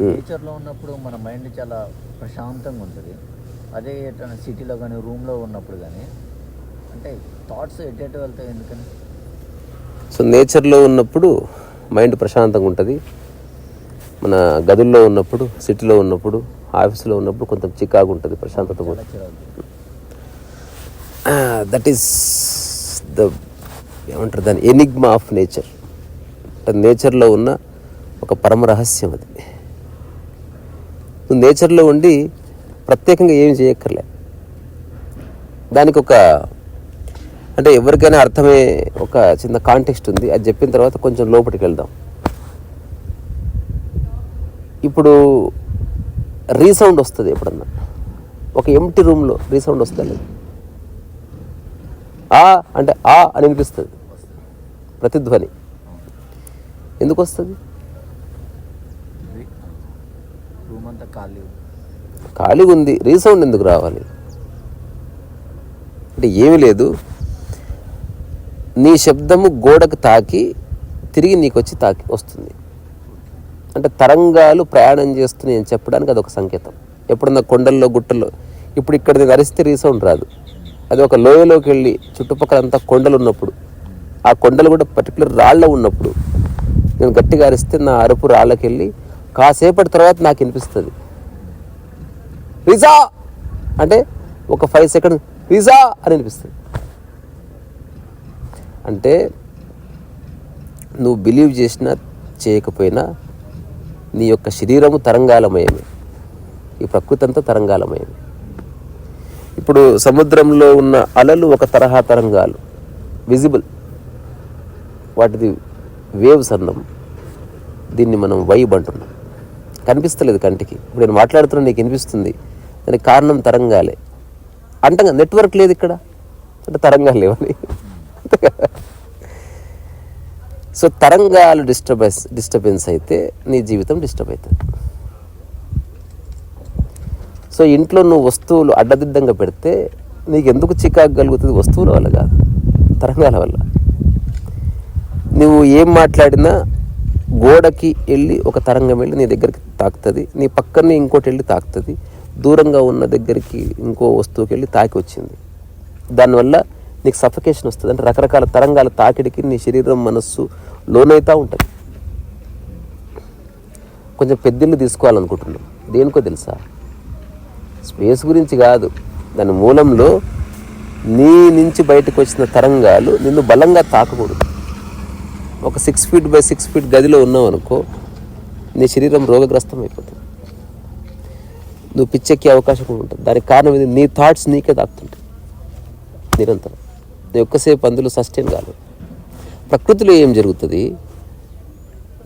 నేచర్లో ఉన్నప్పుడు మన మైండ్ చాలా ప్రశాంతంగా ఉంటుంది. అదే ఎట్లా సిటీలో కానీ రూమ్లో ఉన్నప్పుడు కానీ అంటే థాట్స్ ఎటు వెళ్తాయి ఎందుకని? సో నేచర్లో ఉన్నప్పుడు మైండ్ ప్రశాంతంగా ఉంటుంది. మన గదుల్లో ఉన్నప్పుడు సిటీలో ఉన్నప్పుడు ఆఫీస్లో ఉన్నప్పుడు కొంచెం చికాకు ఉంటుంది ప్రశాంతత కూడా. దట్ ఈస్ ద ఏమంటారు దాని ఎనిగ్మా ఆఫ్ నేచర్. అంటే నేచర్లో ఉన్న ఒక పరమ రహస్యం అది. నువ్వు నేచర్లో ఉండి ప్రత్యేకంగా ఏమి చేయక్కర్లే. దానికి ఒక అంటే ఎవరికైనా అర్థమే ఒక చిన్న కాంటెక్స్ట్ ఉంది. అది చెప్పిన తర్వాత కొంచెం లోపలికి వెళ్దాం. ఇప్పుడు రీసౌండ్ వస్తుంది ఎప్పుడన్నా? ఒక ఎంటీ రూమ్లో రీసౌండ్ వస్తుంది లేదు? ఆ అంటే ఆ అని అనిపిస్తుంది ప్రతిధ్వని. ఎందుకు వస్తుంది? ఖాళీ ఉంది. రీసౌండ్ ఎందుకు రావాలి? అంటే ఏమీ లేదు. నీ శబ్దము గోడకు తాకి తిరిగి నీకు వచ్చి తాకి వస్తుంది. అంటే తరంగాలు ప్రయాణం చేస్తున్నాయి అని చెప్పడానికి అదొక సంకేతం. ఎప్పుడన్నా కొండల్లో గుట్టల్లో. ఇప్పుడు ఇక్కడ నేను అరిస్తే రీసౌండ్ రాదు. అది ఒక లోయలోకి వెళ్ళి చుట్టుపక్కల అంతా కొండలు ఉన్నప్పుడు ఆ కొండలు కూడా పర్టికులర్ రాళ్ళ ఉన్నప్పుడు నేను గట్టిగా అరిస్తే నా అరుపు రాళ్ళకి వెళ్ళి కాసేపటి తర్వాత నాకు వినిపిస్తుంది. రిజా! అంటే ఒక ఫైవ్ సెకండ్ రిజా అని అనిపిస్తుంది అంటే నువ్వు బిలీవ్ చేసినా చేయకపోయినా నీ యొక్క శరీరము తరంగాలమయమే. ఈ ప్రకృతి అంతా తరంగాలమయమే. ఇప్పుడు సముద్రంలో ఉన్న అలలు ఒక తరహా తరంగాలు. విజిబుల్ వాటిది వేవ్స్ అన్నాం దీన్ని మనం వైబ్ అంటున్నాం. కనిపిస్తలేదు కంటికి. ఇప్పుడు నేను మాట్లాడుతున్నా నీకు వినిపిస్తుంది. దానికి కారణం తరంగాలే. అంటగా నెట్వర్క్ లేదు ఇక్కడ. అంటే తరంగాలు లేవని. సో తరంగాలు డిస్టర్బెన్స్ డిస్టర్బెన్స్ అయితే నీ జీవితం డిస్టర్బ్ అవుతుంది. సో ఇంట్లో నువ్వు వస్తువులు అడ్డదిడ్డంగా పెడితే నీకు ఎందుకు చికాకు కలుగుతుంది? వస్తువుల వల్ల కాదు తరంగాల వల్ల. నువ్వు ఏం మాట్లాడినా గోడకి వెళ్ళి ఒక తరంగం వెళ్ళి నీ దగ్గరికి తాకుతుంది నీ పక్కనే ఇంకోటి వెళ్ళి తాకుతుంది దూరంగా ఉన్న దగ్గరికి ఇంకో వస్తువుకి వెళ్ళి తాకి వచ్చింది. దానివల్ల నీకు సఫకేషన్ వస్తుంది. అంటే రకరకాల తరంగాల తాకిడికి నీ శరీరం మనస్సు లోనైతా ఉంటుంది. కొంచెం పెద్దిల్లు తీసుకోవాలనుకుంటున్నాం. దేనికో తెలుసా? స్పేస్ గురించి కాదు. దాని మూలంలో నీ నుంచి బయటకు వచ్చిన తరంగాలు నిన్ను బలంగా తాకకూడదు. ఒక six feet by six feet గదిలో ఉన్నావు అనుకో నీ శరీరం రోగగ్రస్తం అయిపోతుంది. నువ్వు పిచ్చెక్కే అవకాశం కూడా ఉంటుంది. దానికి కారణం ఇది నీ థాట్స్ నీకే తాకుతుంటాయి నిరంతరం. నీ ఒక్కసేపు అందులో సస్టైన్ కాదు. ప్రకృతిలో ఏం జరుగుతుంది?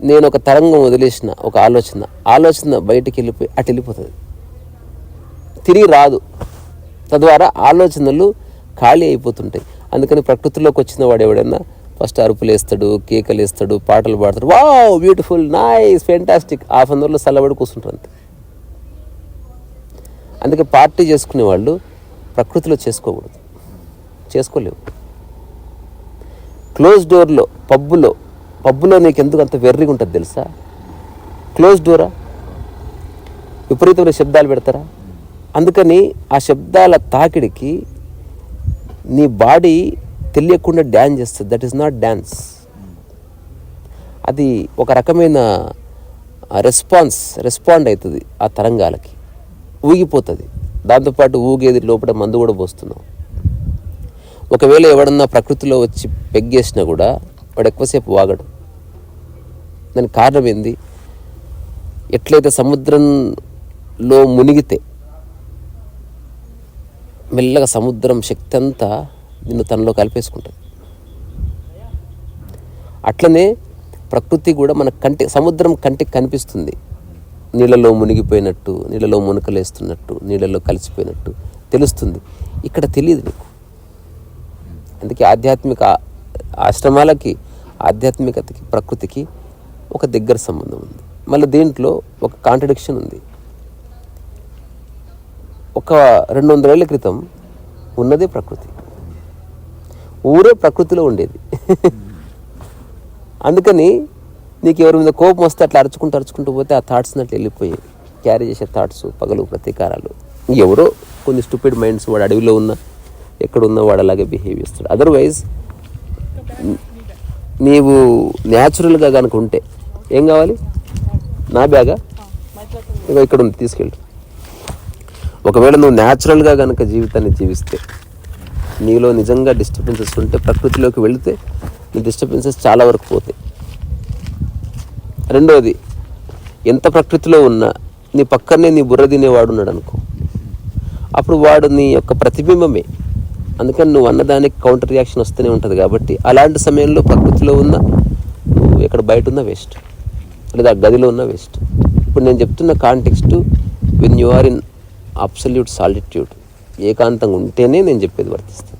నేను ఒక తరంగం వదిలేసిన ఒక ఆలోచన. ఆలోచన బయటికి వెళ్ళిపోయి అటు వెళ్ళిపోతుంది. తిరిగి రాదు. తద్వారా ఆలోచనలు ఖాళీ అయిపోతుంటాయి. అందుకని ప్రకృతిలోకి వచ్చిన వాడు ఎవడన్నా ఫస్ట్ అరుపులు వేస్తాడు కేకలు వేస్తాడు పాటలు పాడతాడు. Wow beautiful nice fantastic. Half an అవర్లో చల్లబడి కూర్చుంటారు అంతే. అందుకే పార్టీ చేసుకునే వాళ్ళు ప్రకృతిలో చేసుకోకూడదు. చేసుకోలేవు. క్లోజ్ డోర్లో పబ్బులో పబ్బులో నీకు ఎందుకు అంత వెర్రిగా ఉంటుంది తెలుసా? క్లోజ్ డోరా? విపరీతమైన శబ్దాలు పెడతారా? అందుకని ఆ శబ్దాల తాకిడికి నీ బాడీ తెలియకుండా డ్యాన్స్ చేస్తుంది. దట్ ఈస్ నాట్ డ్యాన్స్ అది ఒక రకమైన రెస్పాన్స్ రెస్పాండ్ అవుతుంది ఆ తరంగాలకి. ఊగిపోతుంది. దాంతోపాటు ఊగేది లోపల మందు కూడా పోస్తున్నాం. ఒకవేళ ఎవడన్నా ప్రకృతిలో వచ్చి పెగ్గేసినా కూడా వాడు ఎక్కువసేపు వాగడు. దానికి కారణం ఏంది? ఎట్లయితే సముద్రంలో మునిగితే మెల్లగా సముద్రం శక్తి అంతా నిన్ను తనలో కలిపేసుకుంటుంది. అట్లనే ప్రకృతి కూడా మన కంటి సముద్రం కంటికి కనిపిస్తుంది. నీళ్ళలో మునిగిపోయినట్టు నీళ్ళలో మునకలేస్తున్నట్టు నీళ్ళలో కలిసిపోయినట్టు తెలుస్తుంది. ఇక్కడ తెలియదు నీకు. అందుకే ఆధ్యాత్మిక ఆశ్రమాలకి ఆధ్యాత్మికతకి ప్రకృతికి ఒక దగ్గర సంబంధం ఉంది. మళ్ళీ దీంట్లో ఒక కాంట్రడిక్షన్ ఉంది. ఒక రెండు వందల క్రితం ఉన్నదే ప్రకృతి. ఊరే ప్రకృతిలో ఉండేది. అందుకని నీకు ఎవరి మీద కోపం వస్తే అట్లా అరుచుకుంటూ అరుచుకుంటూ పోతే ఆ థాట్స్ అట్లా వెళ్ళిపోయి క్యారీ చేసే థాట్స్ పగలు ప్రతీకారాలు. ఎవరో కొన్ని స్టూపిడ్ మైండ్స్ వాడు అడవిలో ఉన్న ఎక్కడ ఉన్న వాడు అలాగే బిహేవ్ చేస్తాడు. అదర్వైజ్ నీవు న్యాచురల్గా కనుక ఉంటే ఏం కావాలి? నా బ్యాగా ఇగో ఇక్కడ ఉంది తీసుకెళ్ళు. ఒకవేళ నువ్వు న్యాచురల్గా కనుక జీవితాన్ని జీవిస్తే నీలో నిజంగా డిస్టర్బెన్సెస్ ఉంటే ప్రకృతిలోకి వెళితే నీ డిస్టర్బెన్సెస్ చాలా వరకు పోతాయి. రెండవది ఎంత ప్రకృతిలో ఉన్నా నీ పక్కనే నీ బుర్ర తినేవాడు ఉన్నాడు అనుకో అప్పుడు వాడు నీ యొక్క ప్రతిబింబమే. అందుకని నువ్వు అన్నదానికి కౌంటర్ రియాక్షన్ వస్తూనే ఉంటుంది కాబట్టి అలాంటి సమయంలో ప్రకృతిలో ఉన్న నువ్వు ఎక్కడ బయట ఉన్న వేస్ట్ లేదా గదిలో ఉన్న వేస్ట్ ఇప్పుడు నేను చెప్తున్న context when you are in absolute solitude. ఏకాంతంగా ఉంటేనే నేను చెప్పేది వర్తిస్తుంది.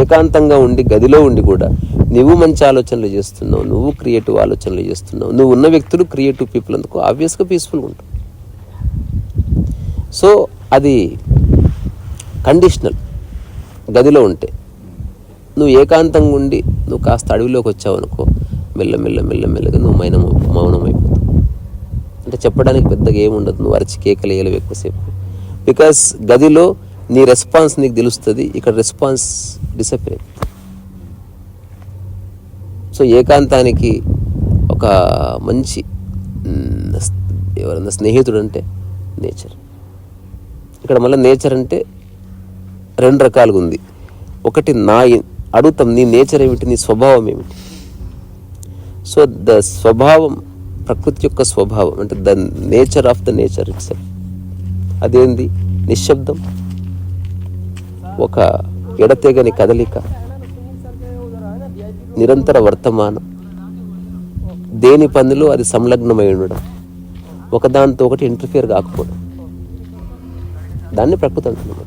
ఏకాంతంగా ఉండి గదిలో ఉండి కూడా నువ్వు మంచి ఆలోచనలు చేస్తున్నావు నువ్వు క్రియేటివ్ ఆలోచనలు చేస్తున్నావు నువ్వు ఉన్న వ్యక్తులు క్రియేటివ్ పీపుల్ అందుకు ఆబ్వియస్గా పీస్ఫుల్గా ఉంటావు సో అది కండిషనల్. గదిలో ఉంటే నువ్వు ఏకాంతంగా ఉండి నువ్వు కాస్త అడవిలోకి వచ్చావు అనుకో మెల్ల మెల్ల మెల్ల మెల్లగా నువ్వు మైనం మౌనం అయిపోతావు అంటే చెప్పడానికి పెద్దగా ఏముండదు నువ్వు అరచి కేకలు వేయలేవు ఎక్కువసేపు. బికాస్ గదిలో నీ రెస్పాన్స్ నీకు తెలుస్తుంది ఇక్కడ రెస్పాన్స్ డిసపేర్ సో ఏకాంతానికి ఒక మంచి ఎవరన్నా స్నేహితుడు అంటే నేచర్ ఇక్కడ మళ్ళీ నేచర్ అంటే రెండు రకాలుగా ఉంది ఒకటి నా అడుగుతాం నీ నేచర్ ఏమిటి నీ స్వభావం ఏమిటి? సో ద స్వభావం ప్రకృతి యొక్క స్వభావం అంటే the nature of the nature it's అదేంది? నిశ్శబ్దం. ఒక ఎడతెగని కదలిక. నిరంతర వర్తమానం. దేని పనులు అది సంలగ్నమై ఉండడం. ఒకదానితో ఒకటి ఇంటర్ఫియర్ కాకపోవడం. దాన్ని ప్రకృతి అంటున్నాం.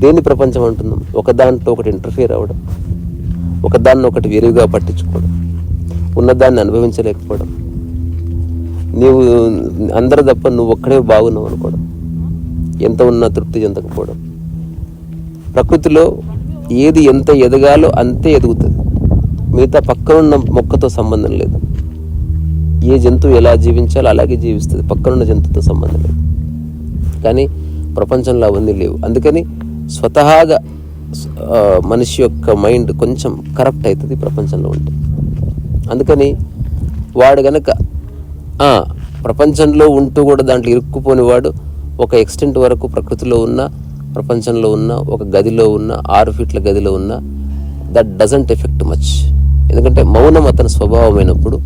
దేని ప్రపంచం అంటున్నాం? ఒకదానితో ఒకటి ఇంటర్ఫియర్ అవ్వడం ఒకదాన్ని ఒకటి విరివిగా పట్టించుకోవడం. ఉన్నదాన్ని అనుభవించలేకపోవడం. నీవు అందరు తప్ప నువ్వు ఒక్కడే బాగున్నావు అనుకోవడం. ఎంత ఉన్నా తృప్తి చెందకపోవడం. ప్రకృతిలో ఏది ఎంత ఎదగాలో అంతే ఎదుగుతుంది. మిగతా పక్కనున్న మొక్కతో సంబంధం లేదు. ఏ జంతువు ఎలా జీవించాలో అలాగే జీవిస్తుంది. పక్కనున్న జంతువుతో సంబంధం లేదు. కానీ ప్రపంచంలో అవన్నీ లేవు. అందుకని స్వతహాగా మనిషి యొక్క మైండ్ కొంచెం కరప్ట్ అవుతుంది ప్రపంచంలో ఉంటే. అందుకని వాడు గనక ప్రపంచంలో ఉంటూ కూడా దాంట్లో ఇరుక్కుపోని వాడు ఒక ఎక్స్టెంట్ వరకు ప్రకృతిలో ఉన్న ప్రపంచంలో ఉన్న ఒక గదిలో ఉన్న ఆరు ఫీట్ల గదిలో ఉన్న దట్ డజంట్ ఎఫెక్ట్ మచ్ ఎందుకంటే మౌనం అతని స్వభావమైనప్పుడు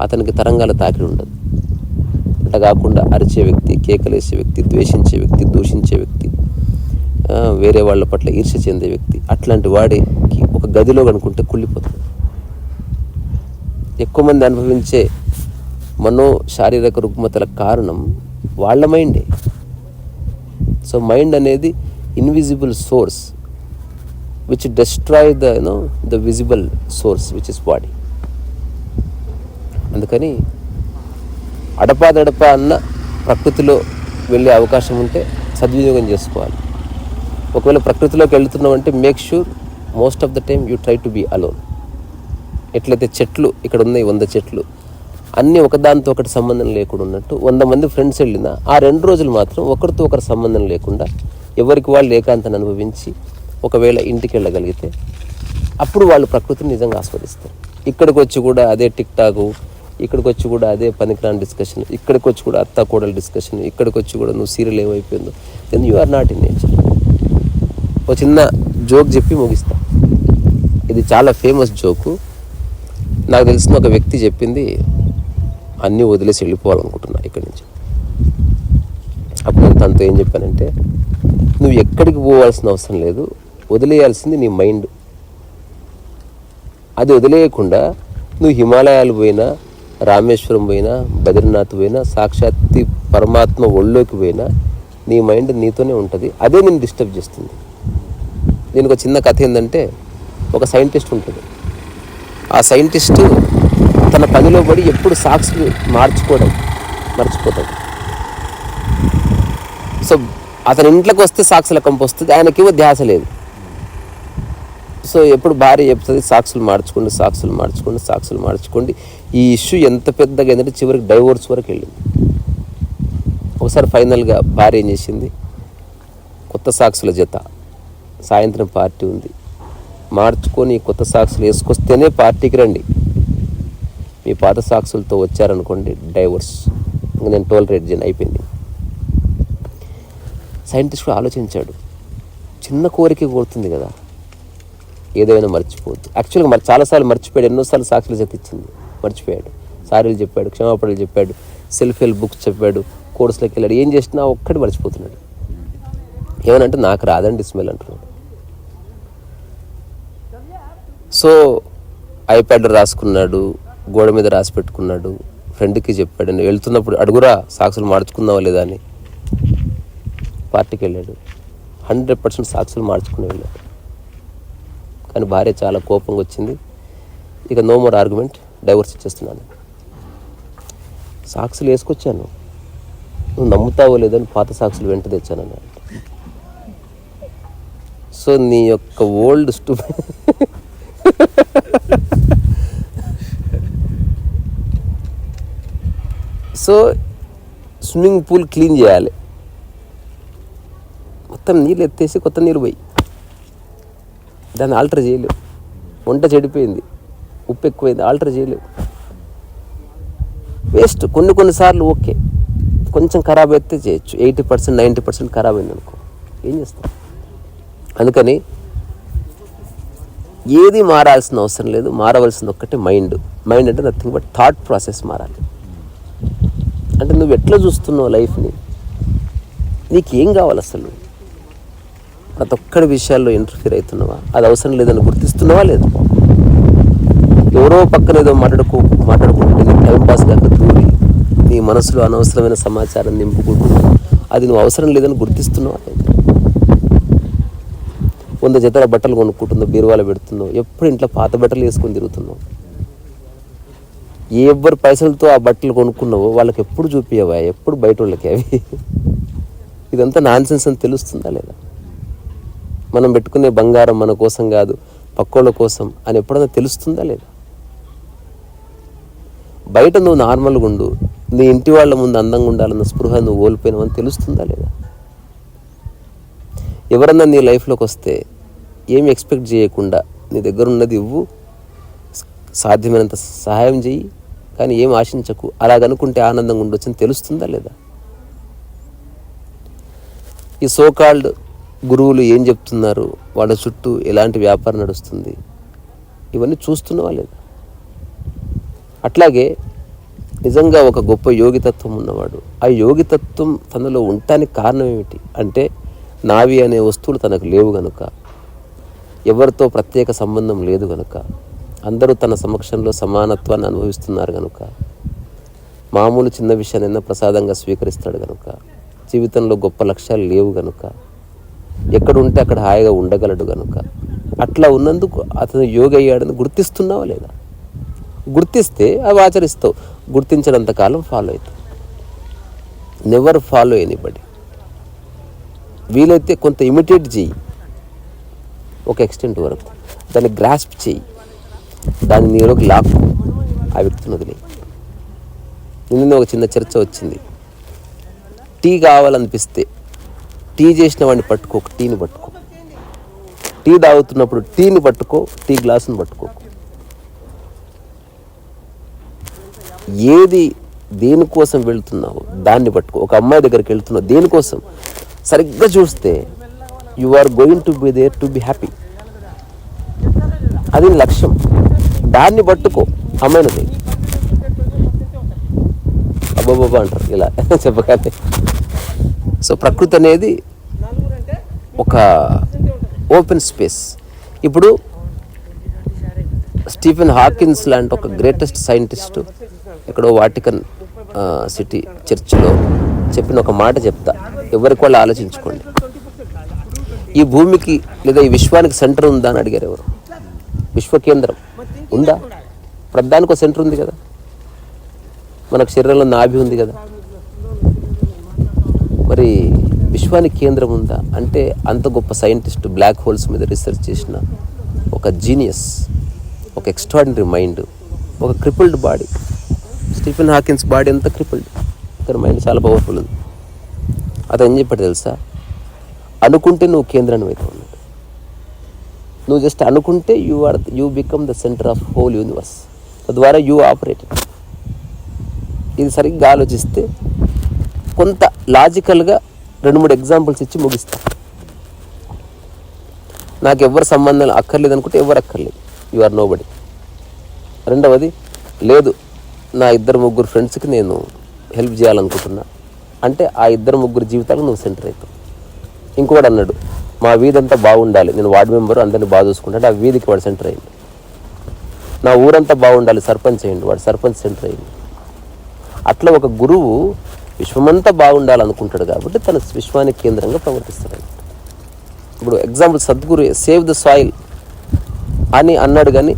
అతనికి తరంగాల తాకిడి ఉండదు. అట్లా కాకుండా అరిచే వ్యక్తి కేకలేసే వ్యక్తి ద్వేషించే వ్యక్తి దూషించే వ్యక్తి వేరే వాళ్ళ పట్ల ఈర్ష్య చెందే వ్యక్తి అట్లాంటి వాడికి ఒక గదిలో కనుకుంటే కుళ్ళిపోతుంది ఎక్కువ మంది అనుభవించే మనో శారీరక రుగ్మతల కారణం వాళ్ళ మైండే సో మైండ్ అనేది invisible source which destroy the you know the visible source which is body అందుకని అడపాదడపా అన్న ప్రకృతిలో వెళ్ళే అవకాశం ఉంటే సద్వినియోగం చేసుకోవాలి. ఒకవేళ ప్రకృతిలోకి వెళ్తున్నామంటే make sure most of the time you try to be alone ఎట్లయితే చెట్లు ఇక్కడ ఉన్నాయి వంద చెట్లు అన్నీ ఒకదానితో ఒకటి సంబంధం లేకుండా ఉన్నట్టు వంద మంది ఫ్రెండ్స్ వెళ్ళినా ఆ రెండు రోజులు మాత్రం ఒకరితో ఒకరి సంబంధం లేకుండా ఎవరికి వాళ్ళు ఏకాంతాన్ని అనుభవించి ఒకవేళ ఇంటికి వెళ్ళగలిగితే అప్పుడు వాళ్ళు ప్రకృతిని నిజంగా ఆస్వాదిస్తారు. ఇక్కడికి వచ్చి కూడా అదే టిక్ టాక్ ఇక్కడికి వచ్చి కూడా అదే పనికిరాని డిస్కషన్ ఇక్కడికి వచ్చి కూడా అత్త కోడల డిస్కషన్ ఇక్కడికి వచ్చి కూడా నువ్వు serial ఏమైపోయిందో. Then you are not in nature ఒక చిన్న జోక్ చెప్పి ముగిస్తా. ఇది చాలా ఫేమస్ జోకు నాకు తెలిసిన ఒక వ్యక్తి చెప్పింది అన్నీ వదిలేసి వెళ్ళిపోవాలనుకుంటున్నా ఇక్కడి నుంచి. అప్పుడు నేను తనతో ఏం చెప్పానంటే నువ్వు ఎక్కడికి పోవాల్సిన అవసరం లేదు వదిలేయాల్సింది నీ మైండ్. అది వదిలేయకుండా నువ్వు హిమాలయాలు పోయినా రామేశ్వరం పోయినా బద్రీనాథ్ పోయినా సాక్షాత్తి పరమాత్మ ఒళ్ళోకి పోయినా నీ మైండ్ నీతోనే ఉంటుంది. అదే నేను డిస్టర్బ్ చేస్తుంది. దీనికి ఒక చిన్న కథ ఏంటంటే ఒక సైంటిస్ట్ ఉంటుంది ఆ సైంటిస్టు తన పనిలో పడి ఎప్పుడు సాక్స్ మార్చుకోవడం మర్చిపోతాడు. సో అతని ఇంట్లోకి వస్తే సాక్షుల కంపు వస్తుంది ఆయనకేమో ధ్యాస లేదు. సో ఎప్పుడు భార్య చెప్తుంది సాక్షులు మార్చుకోండి సాక్షులు మార్చుకోండి సాక్షులు మార్చుకోండి. ఈ ఇష్యూ ఎంత పెద్దగా ఏంటంటే చివరికి డైవోర్స్ వరకు వెళ్ళింది. ఒకసారి ఫైనల్గా భార్య ఏం చేసింది? కొత్త సాక్షుల జత. సాయంత్రం పార్టీ ఉంది. మార్చుకొని కొత్త సాక్షులు వేసుకొస్తేనే పార్టీకి రండి. మీ పాత సాక్షులతో వచ్చారనుకోండి డైవర్స్. ఇంకా నేను టోల్ రేట్ జన్ అయిపోయింది. సైంటిస్ట్ కూడా ఆలోచించాడు. చిన్న కోరిక కోరుతుంది కదా. ఏదైనా మర్చిపోవద్దు యాక్చువల్గా మరి చాలాసార్లు మర్చిపోయాడు ఎన్నోసార్లు సాక్షులు చెప్పించింది. మర్చిపోయాడు. సారీలు చెప్పాడు క్షమాపణలు చెప్పాడు సెల్ఫ్ హెల్ప్ బుక్స్ చెప్పాడు కోర్సులకు వెళ్ళాడు. ఏం చేసినా ఒక్కటి మర్చిపోతున్నాడు. ఏమనంటే నాకు రాదండి స్మెల్ అంటున్నాడు. సో ఐప్యాడ్ రాసుకున్నాడు. గోడ మీద రాసి పెట్టుకున్నాడు. ఫ్రెండ్కి చెప్పాడు నేను వెళ్తున్నప్పుడు అడుగురా సాక్షులు మార్చుకుందావా లేదా అని. పార్టీకి వెళ్ళాడు హండ్రెడ్ పర్సెంట్ సాక్షులు మార్చుకుని వెళ్ళాడు. కానీ భార్య చాలా కోపంగా వచ్చింది. ఇక నో మోర్ ఆర్గ్యుమెంట్ డైవర్స్ ఇచ్చేస్తున్నాను. సాక్షులు వేసుకొచ్చాను. నువ్వు నమ్ముతావో లేదని పాత సాక్షులు వెంట తెచ్చాను సో నీ యొక్క old స్టూ so swimming pool clean చేయాలి. మొత్తం నీళ్ళు ఎత్తేసి కొత్త నీరు పోయి. దాన్ని ఆల్టర్ చేయలేవు. వంట చెడిపోయింది. ఉప్పు ఎక్కువైంది ఆల్టర్ చేయలేవు. వేస్ట్. కొన్ని కొన్నిసార్లు ఓకే. కొంచెం ఖరాబ్ అయితే చేయొచ్చు. ఎయిటీ పర్సెంట్ నైంటీ పర్సెంట్ ఖరాబ్ అయింది అనుకో. ఏం చేస్తాం? అందుకని ఏది మారాల్సిన అవసరం లేదు. మారవలసింది ఒక్కటే మైండ్. మైండ్ అంటే నథింగ్ బట్ థాట్ ప్రాసెస్ మారాలి. అంటే నువ్వు ఎట్లా చూస్తున్నావు లైఫ్ని? నీకేం కావాలి అసలు? ప్రతి ఒక్కడి విషయాల్లో ఇంటర్ఫీర్ అవుతున్నావా? అది అవసరం లేదని గుర్తిస్తున్నావా లేదు? ఎవరో పక్కన ఏదో మాట్లాడుకో మాట్లాడుకుంటే నీ టైం పాస్ కాక దూరి నీ మనసులో అనవసరమైన సమాచారం నింపుకుంటూ అది నువ్వు అవసరం లేదని గుర్తిస్తున్నావా లేదు? వంద జతల బట్టలు కొనుక్కుంటున్నావు బీరువాలో పెడుతున్నావు ఎప్పుడు ఇంట్లో పాత బట్టలు వేసుకొని తిరుగుతున్నావు? ఎవరి ఎవ్వరు పైసలతో ఆ బట్టలు కొనుక్కున్నావో వాళ్ళకి ఎప్పుడు చూపించవా ఎప్పుడు బయట వాళ్ళకి అవి? ఇదంతా నాన్ సెన్స్ అని తెలుస్తుందా లేదా? మనం పెట్టుకునే బంగారం మన కోసం కాదు పక్కోళ్ళ కోసం అని ఎప్పుడైనా తెలుస్తుందా లేదా? బయట నువ్వు నార్మల్గా ఉండు నీ ఇంటి వాళ్ళ ముందు అందంగా ఉండాలన్న స్పృహ నువ్వు ఓల్పోయినావని తెలుస్తుందా లేదా? ఎవరన్నా నీ లైఫ్లోకి వస్తే ఏమి ఎక్స్పెక్ట్ చేయకుండా నీ దగ్గర ఉన్నది ఇవ్వు సాధ్యమైనంత సహాయం చెయ్యి. కానీ ఏం ఆశించకు. అలాగనుకుంటే ఆనందంగా ఉండొచ్చని తెలుస్తుందా లేదా? ఈ సోకాల్డ్ గురువులు ఏం చెప్తున్నారు? వాళ్ళ చుట్టూ ఎలాంటి వ్యాపారం నడుస్తుంది? ఇవన్నీ చూస్తున్నావా లేదా? అట్లాగే నిజంగా ఒక గొప్ప యోగితత్వం ఉన్నవాడు ఆ యోగితత్వం తనలో ఉండటానికి కారణం ఏమిటి? అంటే నావి అనే వస్తువులు తనకు లేవు గనుక ఎవరితో ప్రత్యేక సంబంధం లేదు గనుక అందరూ తన సమక్షంలో సమానత్వాన్ని అనుభవిస్తున్నారు కనుక మామూలు చిన్న విషయాన్ని ప్రసాదంగా స్వీకరిస్తాడు కనుక జీవితంలో గొప్ప లక్ష్యాలు లేవు గనుక. ఎక్కడ ఉంటే అక్కడ హాయిగా ఉండగలడు గనుక. అట్లా ఉన్నందుకు అతను యోగ అయ్యాడని గుర్తిస్తున్నావా లేదా? గుర్తిస్తే అవి ఆచరిస్తావు. గుర్తించినంత కాలం ఫాలో అవుతావు. నెవర్ ఫాలో ఎనీబడి వీలైతే కొంత ఇమిటేట్ చెయ్యి. ఒక ఎక్స్టెంట్ వరకు. దాన్ని గ్రాస్ప్ చెయ్యి. దాన్ని నీలోకి లాక్కు. ఆ వ్యక్తిని వదిలే నిన్న ఒక చిన్న చర్చ వచ్చింది. టీ కావాలనిపిస్తే టీ చేసిన వాడిని పట్టుకో టీని పట్టుకో. టీ తాగుతున్నప్పుడు టీని పట్టుకో టీ గ్లాసుని పట్టుకో. ఏది దేనికోసం వెళ్తున్నావు దాన్ని పట్టుకో. ఒక అమ్మాయి దగ్గరికి వెళ్తున్నావు దేనికోసం? సరిగ్గా చూస్తే you are going to be there to be happy అది లక్ష్యం. దాన్ని పట్టుకో. అమ్మాయినది. అబ్బాబాబా అంటారు. ఇలా చెప్పగానే. సో ప్రకృతి అనేది ఒక ఓపెన్ స్పేస్. ఇప్పుడు స్టీఫెన్ హాకిన్స్ లాంటి ఒక గ్రేటెస్ట్ సైంటిస్ట్ ఎక్కడో వాటికన్ సిటీ చర్చిలో చెప్పిన ఒక మాట చెప్తా. ఎవరికి వాళ్ళు ఆలోచించుకోండి. ఈ భూమికి లేదా ఈ విశ్వానికి సెంటర్ ఉందా అని అడిగారు ఎవరు? విశ్వ కేంద్రం ఉందా? ప్రతిదానికి ఒక సెంటర్ ఉంది కదా. మనకు శరీరంలో నాభి ఉంది కదా. మరి విశ్వానికి కేంద్రం ఉందా? అంటే అంత గొప్ప సైంటిస్ట్ బ్లాక్ హోల్స్ మీద రీసెర్చ్ చేసిన ఒక జీనియస్ ఒక ఎక్స్ట్రాడినరీ మైండ్ ఒక crippled body Stephen Hawkins body అంతా క్రిపుల్డ్ అతని మైండ్ చాలా పవర్ఫుల్ ఉంది. అతను ఏం చెప్పాడు తెలుసా? అనుకుంటే నువ్వు కేంద్రాన్ని అయితే ఉన్నాడు నువ్వు జస్ట్ అనుకుంటే you are you become the centre of whole universe తద్వారా యూ ఆపరేట్ ఇది సరిగ్గా ఆలోచిస్తే కొంత లాజికల్గా రెండు మూడు ఎగ్జాంపుల్స్ ఇచ్చి ముగిస్తా. నాకు ఎవరు సంబంధం అక్కర్లేదు అనుకుంటే ఎవరు అక్కర్లేదు. యు ఆర్ నో బడి రెండవది లేదు నా ఇద్దరు ముగ్గురు ఫ్రెండ్స్కి నేను హెల్ప్ చేయాలనుకుంటున్నా. అంటే ఆ ఇద్దరు ముగ్గురు జీవితాలకు నువ్వు సెంటర్ అవుతావు. ఇంకోటి అన్నాడు మా వీధి అంతా బాగుండాలి. నేను వార్డు మెంబర్ అందరిని బాగా చూసుకుంటాడు ఆ వీధికి వాడు సెంటర్ అయ్యింది నా ఊరంతా బాగుండాలి సర్పంచ్ అయ్యండి వాడు సర్పంచ్ సెంటర్ అయ్యింది అట్లా ఒక గురువు విశ్వమంతా బాగుండాలనుకుంటాడు కాబట్టి తన విశ్వానికి కేంద్రంగా ప్రవర్తిస్తాడు ఇప్పుడు example Sadhguru save the soil అని అన్నాడు కానీ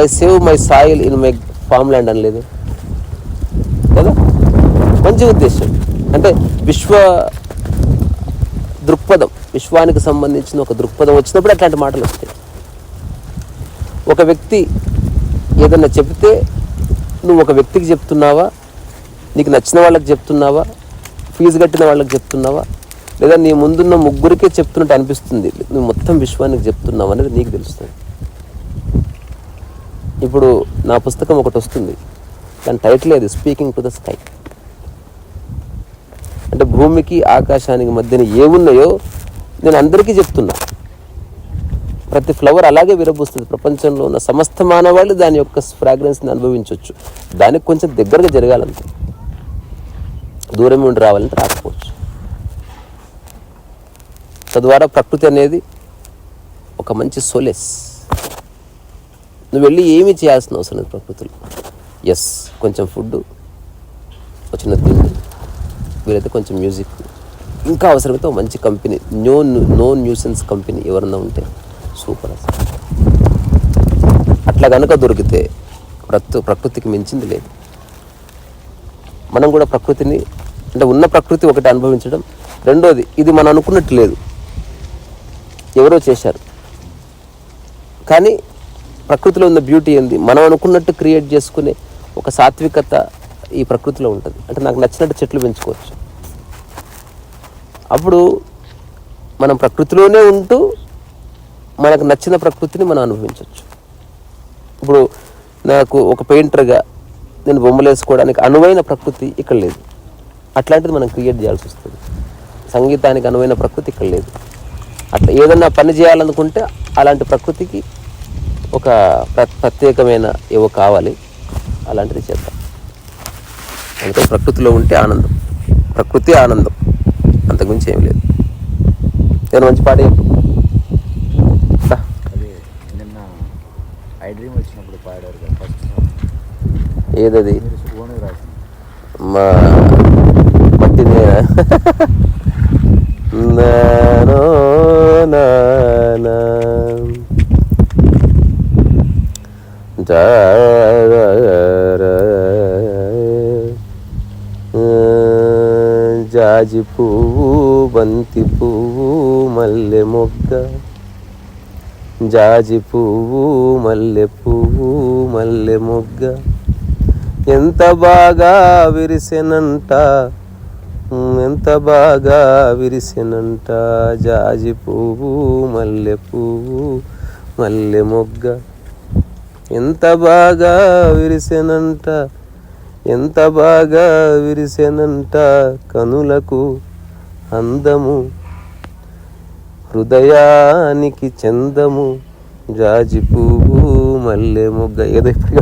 I save my soil in my farmland అనలేదు. కదా? మంచి ఉద్దేశం. అంటే విశ్వ దృక్పథం. విశ్వానికి సంబంధించిన ఒక దృక్పథం వచ్చినప్పుడు అట్లాంటి మాటలు వస్తాయి. ఒక వ్యక్తి ఏదన్నా చెబితే నువ్వు ఒక వ్యక్తికి చెప్తున్నావా? నీకు నచ్చిన వాళ్ళకి చెప్తున్నావా? ఫీజు కట్టిన వాళ్ళకి చెప్తున్నావా? లేదా నీ ముందున్న ముగ్గురికే చెప్తున్నట్టు అనిపిస్తుంది. నువ్వు మొత్తం విశ్వానికి చెప్తున్నావు అనేది నీకు తెలుస్తుంది. ఇప్పుడు నా పుస్తకం ఒకటి వస్తుంది. దాని టైటిల్ అది స్పీకింగ్ టు ద స్కై అంటే భూమికి ఆకాశానికి మధ్యన ఏమున్నాయో నేను అందరికీ చెప్తున్నా ప్రతి ఫ్లవర్ అలాగే విరబూస్తుంది. ప్రపంచంలో ఉన్న సమస్త మానవాళి దాని యొక్క ఫ్రాగ్రెన్స్ని అనుభవించవచ్చు దానికి కొంచెం దగ్గరగా జరగాలంటే దూరం ఉండి రావాలంటే రాకపోవచ్చు. తద్వారా ప్రకృతి అనేది ఒక మంచి సోలెస్ నువ్వు వెళ్ళి ఏమి చేయాల్సిన అవసరం లేదు ప్రకృతిలో. ఎస్ కొంచెం ఫుడ్ వచ్చిన తిండి వీలైతే కొంచెం మ్యూజిక్ ఇంకా అవసరమైతే మంచి company no no nuisance company ఎవరన్నా ఉంటే సూపర్ అట్లా కనుక దొరికితే ప్రకృ ప్రకృతికి మించింది లేదు. మనం కూడా ప్రకృతిని అంటే ఉన్న ప్రకృతి ఒకటి అనుభవించడం. రెండోది ఇది మనం అనుకున్నట్టు లేదు. ఎవరో చేశారు. కానీ ప్రకృతిలో ఉన్న బ్యూటీ ఏంది? మనం అనుకున్నట్టు క్రియేట్ చేసుకునే ఒక సాత్వికత ఈ ప్రకృతిలో ఉంటుంది. అంటే నాకు నచ్చినట్టు చెట్లు పెంచుకోవచ్చు. అప్పుడు మనం ప్రకృతిలోనే ఉంటూ మనకు నచ్చిన ప్రకృతిని మనం అనుభవించవచ్చు. ఇప్పుడు నాకు ఒక పెయింటర్గా నేను బొమ్మలు వేసుకోవడానికి అనువైన ప్రకృతి ఇక్కడ లేదు. అట్లాంటిది మనం క్రియేట్ చేయాల్సి వస్తుంది. సంగీతానికి అనువైన ప్రకృతి ఇక్కడ లేదు. అట్లా ఏదన్నా పని చేయాలనుకుంటే అలాంటి ప్రకృతికి ఒక ప్ర- ప్రత్యేకమైన ఏవో కావాలి. అలాంటిది చేద్దాం. అందుకే ప్రకృతిలో ఉంటే ఆనందం. ప్రకృతి ఆనందం. అంతకుమించి ఏం లేదు. నేను మంచి పాట చెప్పు. దా. అదే నిన్న ఐ డ్రీమ్ వచ్చినప్పుడు పాడారు కదా ఫస్ట్ సాంగ్. ఏదది? మీరు ఓన్ రాసింది. మా మట్టి జాజి పువ్వు బంతి పువ్వు మల్లె మొగ్గ. జాజి పువ్వు మల్లె పువ్వు మల్లె మొగ్గ. ఎంత బాగా విరిసెనంట ఎంత బాగా విరిసెనంట. జాజి పువ్వు మల్లె పువ్వు మల్లె మొగ్గ. ఎంత బాగా విరిసెనంట ఎంత బాగా విరిసెనంట కనులకు అందము. హృదయానికి చందము జాజి పువ్వు మల్లె మొగ్గ. ఏదో ఇప్పుడు